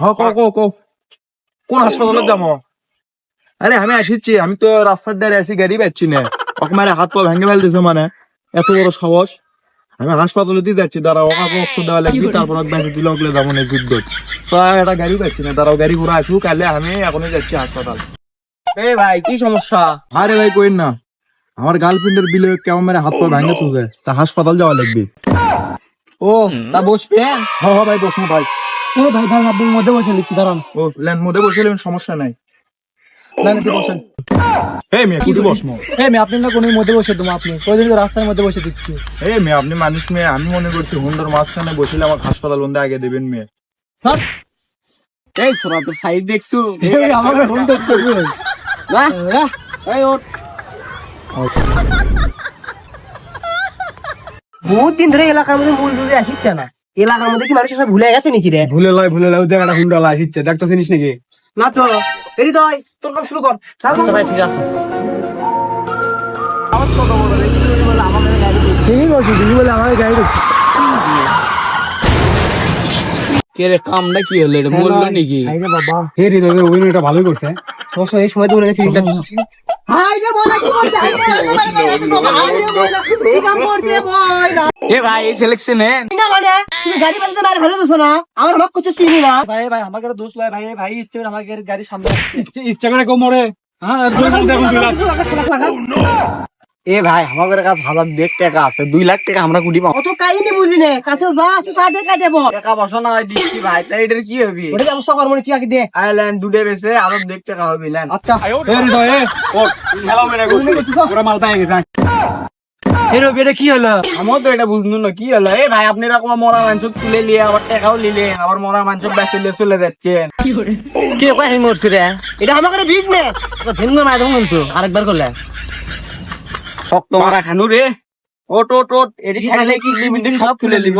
হ কো কো কো কোন হাসপাতালে যাব? আরে আমি আসিছি আমি তো রাস্তার ধারে আছি গাড়ি পাচ্ছি না। ওকে মারে হাত পা ভেঙে ফেলতেছে মানে। এত বড় সাহস। আমি হাসপাতালে দিয়ে যাচ্ছি। দাঁড়াও ওকে রক্ত দেওয়া লাগবে তারপর বেঁচে দিলে ওগুলো যাব না যুদ্ধ তো একটা গাড়ি পাচ্ছি না। দাঁড়াও গাড়ি ঘোরা আসুক কালে আমি এখনই যাচ্ছি হাসপাতাল। এ ভাই কি সমস্যা? আরে ভাই কইন না। আমার গার্লফ্রেন্ডের বিলে কেমন মেরে হাত পা ভেঙে তুলছে তা হাসপাতাল যাওয়া লাগবে। ও তা বসবে? হ হ ভাই বসো ভাই। এ ভাই দাঁড়ান আপনি মধ্যে বসে লিখতে দাঁড়ান। ও ল্যান মধ্যে বসে সমস্যা নাই। না না বসেন। এই মেয়ে কুটি বসমো এ আমি আপনার না কোনো মধ্যে বসে দেবো আপনি? তো রাস্তার মধ্যে বসে দিচ্ছি। এই মেয়ে আপনি মানুষ মেয়ে আমি মনে করছি হুন্ডার মাঝখানে বসলে আমার হাসপাতাল বন্ধে আগে দেবেন মেয়ে। স্যার। এই সোনা তো সাইড দেখছু? আমার ফোন করছে না? এই ওঠ। বহুত দিন ধরে এলাকার মধ্যে মূল আসিচ্ছে না। এলাকার মধ্যে কি মানুষ সব ভুলে গেছে নাকি রে? ভুলে লয় ভুলে লয় হুন্ডা দেখতো চিনিস নাকি? না তো। এরি তো তোর কাম শুরু কর। আচ্ছা ভাই ঠিক আছে। ঠিকই করছিস তুমি বলে আমার গাড়ি দেখছি কে রে কামটা কি হলো? এটা বলল নাকি? আইরে বাবা। হে রে ভালোই করছে। এই সময় তো বলে গেছি আইরে বলা কি করছে? আইরে এ ভাই এই সিলেকশনে না মানে তুমি গাড়ি বাজাতে বাইরে ফেলে দিছো না আমার হক কিছু চিনি না ভাই ভাই আমাকে দোষ লয় ভাই ভাই ইচ্ছে করে আমাকে গাড়ি সামনে ইচ্ছে ইচ্ছা করে কম মরে হ্যাঁ দেখুন দেখুন দুই লাখ এ ভাই আমাদের কাছে হাজার দেড় টাকা আছে দুই লাখ টাকা আমরা কুটি পাবো অত কাহিনী বুঝি নে কাছে যা আছে কাজে কাটে বল টাকা বসা না হয় দিচ্ছি ভাই তাই এটার কি হবে ওটা ব্যবস্থা করব না, আগে দে আইল্যান্ড দুটে বেছে আরও দেড় টাকা হবে ল্যান্ড আচ্ছা এর বেটা কি হলো? আমার তো এটা বুঝলো না কি হলো? এ ভাই আপনি এরকম মরা মাংস তুলে নিয়ে আবার টাকাও নিলে আবার মরা মাংস বেঁচে নিয়ে চলে যাচ্ছেন। কি কয় আমি মরছি রে? এটা আমাদের বিজনেস ধেন মাই দেবো কিন্তু আরেকবার করলে। শক্ত মারা খানু রে। ওট ওট ওট এটি খাইলে কি লিমিটে সব খুলে নিব?